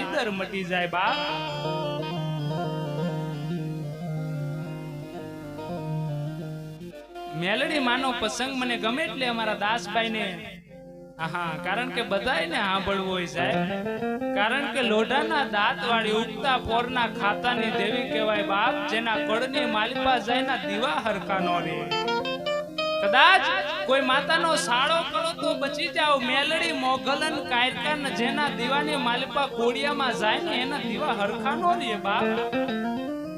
દર મટી જાય બા મેલડી માનો પ્રસંગ મને ગમે એટલે અમારા દાસભાઈને હા કારણ કે બધાયને સાંભળવું હોય સાહેબ. કારણ કે લોઢાના દાંત વાળી ઉગતા પોરના ખાતાની દેવી કહેવાય બાપ, જેના કડની માલિપા જાયના દીવા હરકા નો રે. કદાચ કોઈ માતાનો સાળો કરો તો બચી જાવ મેલડી મોગલન કાયરકન જેના દીવાની માલિપા કોડિયામાં જાય ને એના દીવા હરખા નો બાપ.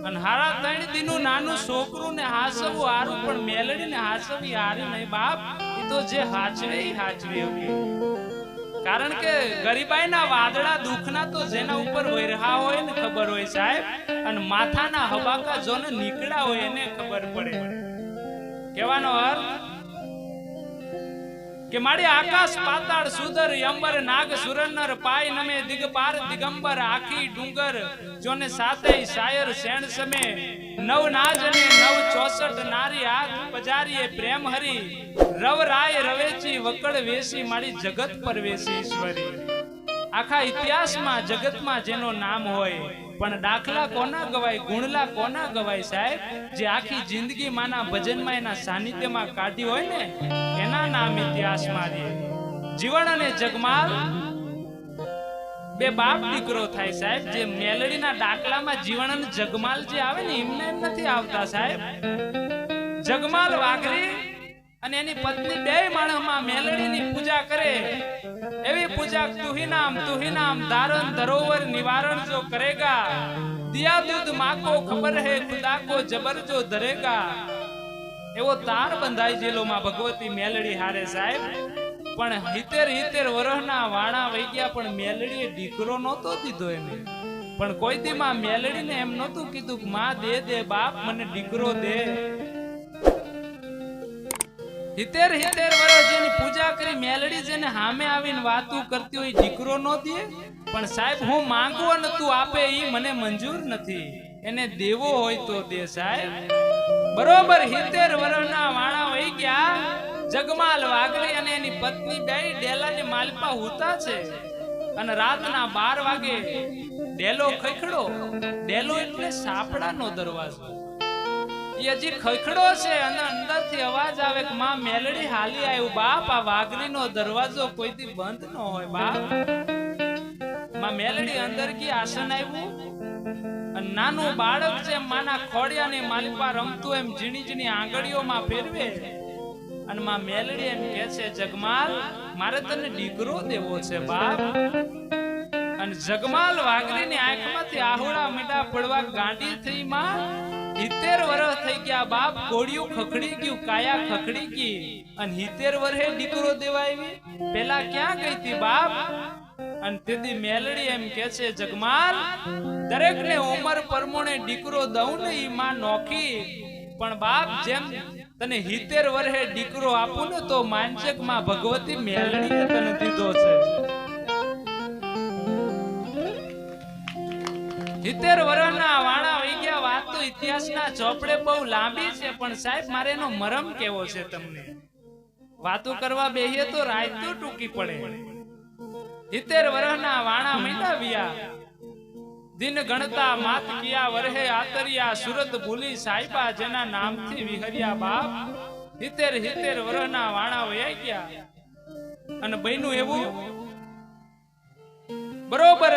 અને હારા ત્રણ દીનું નાનું છોકરું ને હાસવું હારું, પણ મેલડી ને હાસવી હારી નહીં બાપ. એ તો જે હાચવે એ હાચવે કારણ કે ગરીબાઈના વાદળા દુઃખના તો જેના ઉપર વૈરહા હોય ને ખબર હોય સાહેબ, અને માથાના હબાકા જોને નીકળ્યા હોય એને ખબર પડે. કહેવાનો અર્થ? કે મારી આકાશ પાતાળ સુદર અંબર નાગ સુરનર પાય નમે, દિગપાર, દિગંબર, આખી ડુંગર, જોને સાતે શાયર, શેણ સમે, નવ નાજ અને નવ ચોસઠ નારી હાથ પજારીએ પ્રેમ હરી રવ રાય રવેચી વકડ વેસી મારી જગત પર વેસી ઈશ્વરી. આખા ઇતિહાસમાં, જગતમાં જેનો નામ હોય, પણ દાખલા કોના ગવાય, ગુણલા કોના ગવાય સાહેબ? જે આખી જિંદગી માના ભજનમાં એના સાનિધ્યમાં કાઢી હોય ને, એના નામ ઇતિહાસમાં રહે. જીવન અને જગમાલ, બે બાપ દીકરો થાય સાહેબ, જે મેલડીના દાખલામાં જીવન અને જગમાલ જે આવે ને, એમને એમ નથી આવતા સાહેબ. જગમાલ વાઘરી અને એની પત્ની બે માણસમાં મેલડીની પૂજા કરે. એવી પૂજા તુહિનામ તુહિનામ ધારણ ધરોવર, નિવારણ જો કરેગા. દિયા દૂધ માકો ખબર હે ખુદા કો જબર જો ધરેગા. એવો તાર બંધાઈ જેલો માં ભગવતી મેલડી હારે સાહેબ. પણ હિતેર હિતેર વરહના વાણા વહી ગયા, પણ મેલડીએ દીકરો નહોતો દીધો એને. પણ કોઈ દી માં મેલડીને એમ નહોતું કીધું કે, માં, દે દે, બાપ, મને દીકરો દે. હિતેર હિતેર વર્ષ જેની પૂજા કરી મેલડી જેને હામે આવીને વાતું કરતી હોય દીકરો નો દે. પણ સાહેબ, હું માંગુ અને તું આપે એ મને મંજૂર નથી. એને દેવો હોય તો દે સાહેબ. બરોબર, હિતેર વર્ષના વાણા વહી ગયા. જગમાલ વાઘરી અને એની પત્ની બે ડેલાની માલપા હુતા છે. અને રાતના બાર વાગે ડેલો ખખડો. ડેલો એટલે સાપડાનો દરવાજો. એ હજી ખખડો છે અને અંદરથી અવાજ આવે કે માં, મેલડી હાલી આવ્યું બાપ, આ વાઘરીનો દરવાજો કોઈથી બંધ ન હોય, બાપ. માં, મેલડી અંદર કી આસન આવ્યું નાનું બાળક છે, માના ખોડિયાની માલિપા રમતું એમ ઝીણી ઝીણી આંગળીઓમાં ફેરવે અને માં, મેલડી એમ કે છે, જગમાલ, મારે તને દીકરો દેવો છે, બાપ. અને જગમાલ વાઘરીની આંખમાંથી આહુડા મીડા પડવા ગાંડી થઈ માં હિતેર વર્ષ થઈ ગયા. બાપ કોડિયું ખખડી ગયું, કાયા ખખડી ગઈ. અને હિતેર વર્ષે દીકરો દેવાય પેલા ક્યાં ગઈ હતી બાપ? અને તેથી મેલડી એમ કે છે, જગમાલ દરેક ને ઉંમર પરમોણે દીકરો દઉં ને ઈ માં નોખી. પણ બાપ, જેમ તને હિતેર વર્ષે દીકરો આપું ને તો માનજકમાં ભગવતી મેલડી તને દીધો છે. સિત્તેર વર્ષના વાણા વહી ગયા વાત તો ઇતિહાસના ચોપડે બહુ લાંબી છે, પણ સાહેબ મારે એનો મરમ કેવો છે તમને? વાતો કરવા બેહીએ તો રાત તો ટૂંકી પડે. સિત્તેર વર્ષના વાણા મીંડાવ્યા દિન ગણતા માત કિયા વરહે આતરિયા, સુરત ભૂલી સાહેબા જેના નામથી વિહર્યા બાપ. સિત્તેર સિત્તેર વર્ષના વાણા વયા ગયા. અને બન્યું એવું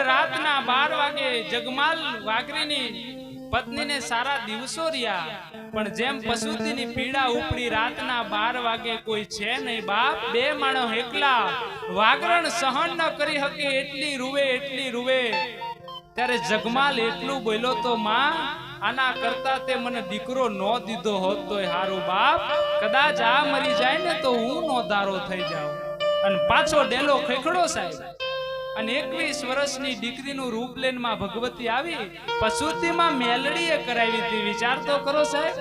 રાતના બાર વાગે જગમાલ વાઘરીની પત્નીને સારા દિવસો રહ્યા. પણ જેમ પશુતીની પીડા ઉપડી રાતના બાર વાગે કોઈ છે નહીં બાપ, બે માણસ એકલા. વાગરણ સહન ન કરી શકે, એટલી રૂવે એટલી રૂવે. ત્યારે જગમાલ એટલું બોલ્યો, તો માં, આના કરતા તે મને દીકરો નો દીધો હોત તોય હારું બાપ. કદાચ આ મરી જાય ને તો હું નો ધારો થઈ જાઉં. અને પાછો ડેલો ખેખડો સાહેબ. અને એકવીસ વર્ષની દીકરીનું રૂપ લઈને માં ભગવતી આવી પશુતીમાં મેલડીએ કરાવી હતી. વિચાર તો કરો સાહેબ.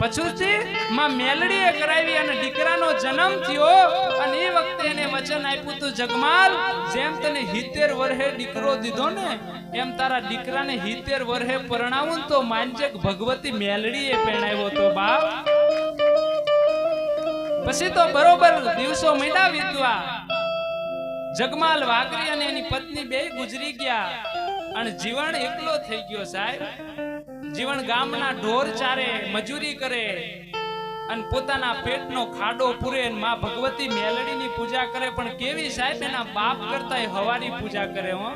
પછુતી માં મેલડીએ કરાવી અને દીકરાનો જન્મ થયો અને એ વખતે એને વચન આપ્યું તું જગમાલ, જેમ તને હિતેર વર્ષે દીકરો દીધો ને, એમ તારા દીકરાને હિતેર વર્ષે પરણાવું તો માનજક ભગવતી મેલડીએ પરણાવ્યો તો બાપ. પછી તો બરોબર દિવસો મીડા વીતવા જગમાલ વાઘરી અને એની પત્ની બે ગુજરી ગયા. અને જીવન એકલો થઈ ગયો સાહેબ. જીવન ગામના ઢોર ચારે મજૂરી કરે અને પોતાના પેટનો ખાડો પૂરે માં ભગવતી મેલડીની પૂજા કરે. પણ કેવી સાહેબ એના બાપ કરતા હવાની પૂજા કરે હો.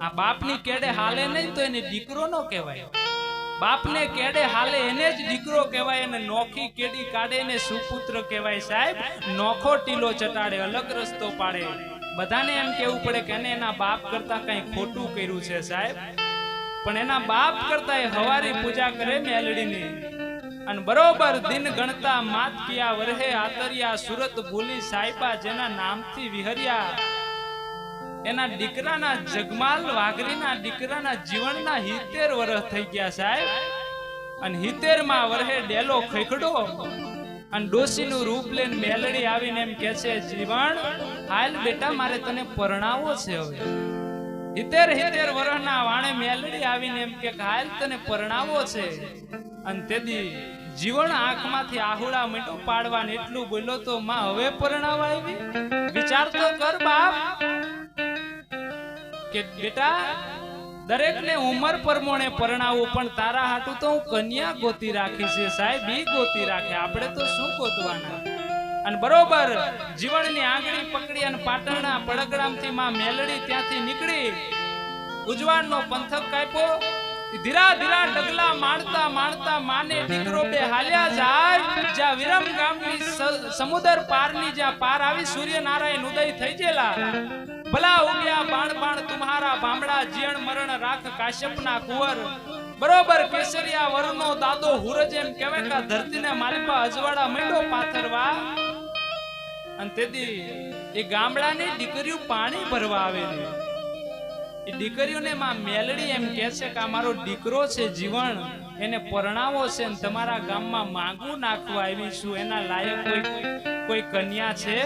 આ બાપની કેડે હાલે નહીં તો એને દીકરો નો કહેવાય. બાપને કેડે હાલે એને જ દીકરો કહેવાય અને નોખી કેડી કાઢે એને સુપુત્ર કહેવાય સાહેબ. નોખો ટીલો ચટાડે, અલગ રસ્તો પાડે. બધાને એમ કેવું પડે કે એને બાપ કરતા કઈ ખોટું કર્યું છે સાહેબ? પણ એના બાપ કરતા એ હવારી પૂજા કરે મેલડીની. અને બરોબર દિન ગણતા માત કિયા વરહે આતરિયા સુરત ભૂલી સાહેબા જેના નામથી વિહર્યા. એના દીકરાના જગમાલ વાઘરીના દીકરાના જીવનના હિતેર વર્ષ થઈ ગયા સાહેબ. અને હિતેરમાં વરહે ડેલો ખખડો. અને ડોશીનું રૂપ લઈને મેલડી આવીને એમ કે છે જીવન હાલ બેટા, મારે તને પરણાવો છે હવે. હિતેર હિતેર વર્ષના વાણે મેલડી આવીને એમ કે, હાલ તને પરણાવો છે. અને તેથી જીવન આંખમાંથી આહુડા મીઠું પાડવાને એટલું બોલ્યો તો માં હવે પરણાવા આવી? વિચાર તો કર બાપ. કે બેટા દરેકને ઉંમર પ્રમાણે પરણાવું, પણ તારા હાટું તો હું કન્યા ગોતી રાખી છે સાહેબ એ ગોતી રાખે. આપણે તો શું ગોતવાના? અને બરોબર, જીવનની આંગળી પકડી અને પાટણના પડગડામથી માં મેલડી ત્યાંથી નીકળી ઉજવાણનો પંથક કાપ્યો. ધીરા ધીરા ડગલા માણતા માણતા માને દીકરો બે હાલ્યા જાય. જ્યાં વિરમ ગામની સમુદર પારની જ્યાં પાર આવી, સૂર્યનારાયણ ઉદય થઈ ગયેલા. ભલા ઉગ્યા બાણ બાણ તુમ્હારા ભામડા જીણ મરણ રાખ કાશ્યપના કુંવર. બરોબર કેસરિયા વરનો દાદો હુરજ એમ કહેવાય કે ધરતીને માલિપા અજવાડા મંડો પાથરવા. અને તેથી એ ગામડાની દીકરીઓ પાણી ભરવા આવે ને એ દીકરીઓને માં મેલડી એમ કહે છે કે અમારો દીકરો છે જીવન એને પરણાવો છે ને તમારા ગામમાં માંગુ નાખવા આવી છું એના લાયક કોઈ કન્યા છે?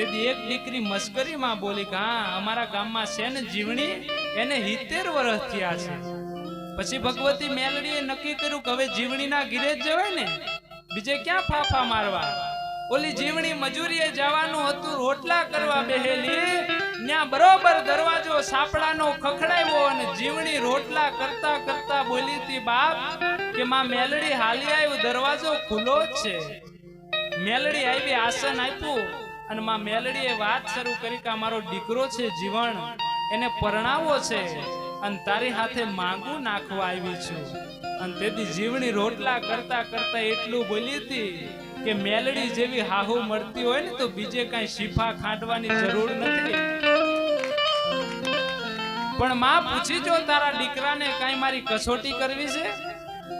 તેથી એક દીકરી મસ્કરીમાં બોલી કે, હા, અમારા ગામમાં છે ને જીવણી એને હિતેર વર્ષ થયા છે. પછી ભગવતી મેલડીએ નક્કી કર્યું કે હવે જીવણીના ઘીરે જવાય ને? બીજે ક્યાં ફાફા મારવા? ઓલી જીવણી મજૂરીએ જવાનું હતું, રોટલા કરવા બેહેલી. ત્યાં બરોબર દરવાજો સાપડાનો ખખડાવ્યો અને જીવણી રોટલા કરતા કરતા બોલી હતી, બાપ, કે માં મેલડી હાલી આવ્યું, દરવાજો ખુલ્લો જ છે. મેલડી આવી આસન આપ્યું. અને માં મેલડીએ વાત શરૂ કરી કે અમારો મારો દીકરો છે જીવન એને પરણાવો છે અને તારી હાથે માંગુ નાખવા આવી છું. અને તેથી જીવણી રોટલા કરતા કરતા એટલું બોલી હતી કે મેલડી જેવી હાહુ મળતી હોય ને તો બીજે કઈ શીફા ખાંડવાની જરૂર નથી. પણ માં પૂછી જો, તારા દીકરાને કાંઈ મારી કસોટી કરવી છે?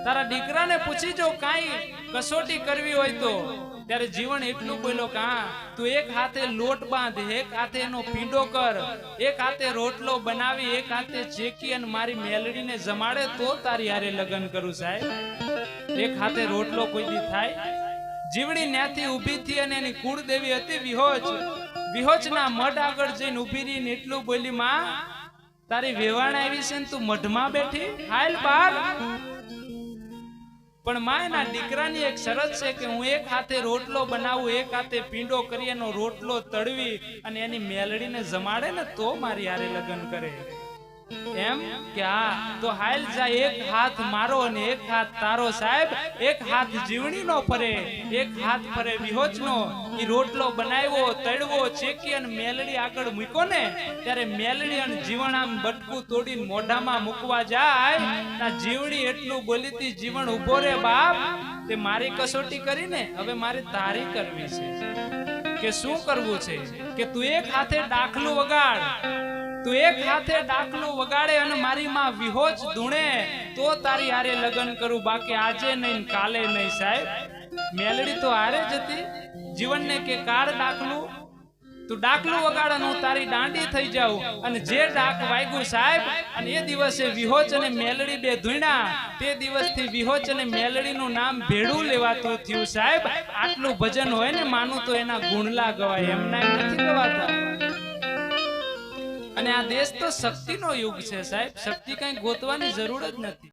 તારા દીકરાને પૂછી જો કાંઈ કસોટી કરવી હોય તો? ત્યારે જીવન એટલું બોલ્યો કે તું એક હાથે લોટ બાંધ, એક હાથે એનો પીંડો કર, એક હાથે રોટલો બનાવી, એક હાથે ચેકી અને મારી મેલડીને જમાડે, તો તારી હારે લગ્ન કરું સાહેબ. એક હાથે રોટલો કોઈ દી થાય. જીવડી ન્યાથી ઊભી થઈ અને એની કુળદેવી હતી વિહોચ. વિહોચના મઢ આગળ જઈને ઊભી રહીને એટલું બોલી માં, તારી વેવાણ આવી છે ને તું મઢમાં બેઠી? હાલ બાર. પણ માં એના દીકરાની એક શરત છે કે હું એક હાથે રોટલો બનાવું, એક હાથે પીંડો કરી એનો રોટલો તળવી અને એની મેલડીને જમાડે ને તો મારી હારે લગ્ન કરે. એમ? કે તો હાલ જાય એક હાથ મારો અને એક હાથ તારો સાહેબ. એક હાથ જીવણીનો ફરે, એક હાથ ફરે વિહોચનો. ઈ રોટલો બનાવ્યો, તળવો, ચેકી અને મેલડી આગળ મૂકો ને, ત્યારે મેલડી અને જીવણ આમ બટકું તોડીને મોઢામાં મૂકવા જાય. ત્યાં જીવણી એટલું બોલીતી જીવણ ઊભો રે બાપ. તે મારી કસોટી કરીને હવે મારે તારી કરવી છે. કે શું કરવું છે? કે તું એક હાથે દાખલું વગાડ. તું એક હાથે ડાકલું વગાડે અને મારી માં વિહોચ ધૂણે, તો તારી હારે લગ્ન કરું. બાકી આજે નહીં, કાલે નહીં, સાહેબ. મેલડી તો હારે જ હતી. જીવનને કે કાર ડાકલું તું ડાકલું વગાડ હું તારી દાંડી થઈ જાઉં. અને જે ડાક વાગ્યું સાહેબ, અને એ દિવસે વિહોચ અને મેલડી બે ધૂણ્યા. તે દિવસથી વિહોચ અને મેલડીનું નામ ભેડું લેવાતું થયું સાહેબ. આટલું ભજન હોય ને, માનું તો એના ગુણલા ગવાય. એમના એમ નથી ગવાતા. અને આ દેશ તો શક્તિનો યુગ છે સાહેબ. શક્તિ કઈ ગોતવાની જરૂર જ નથી.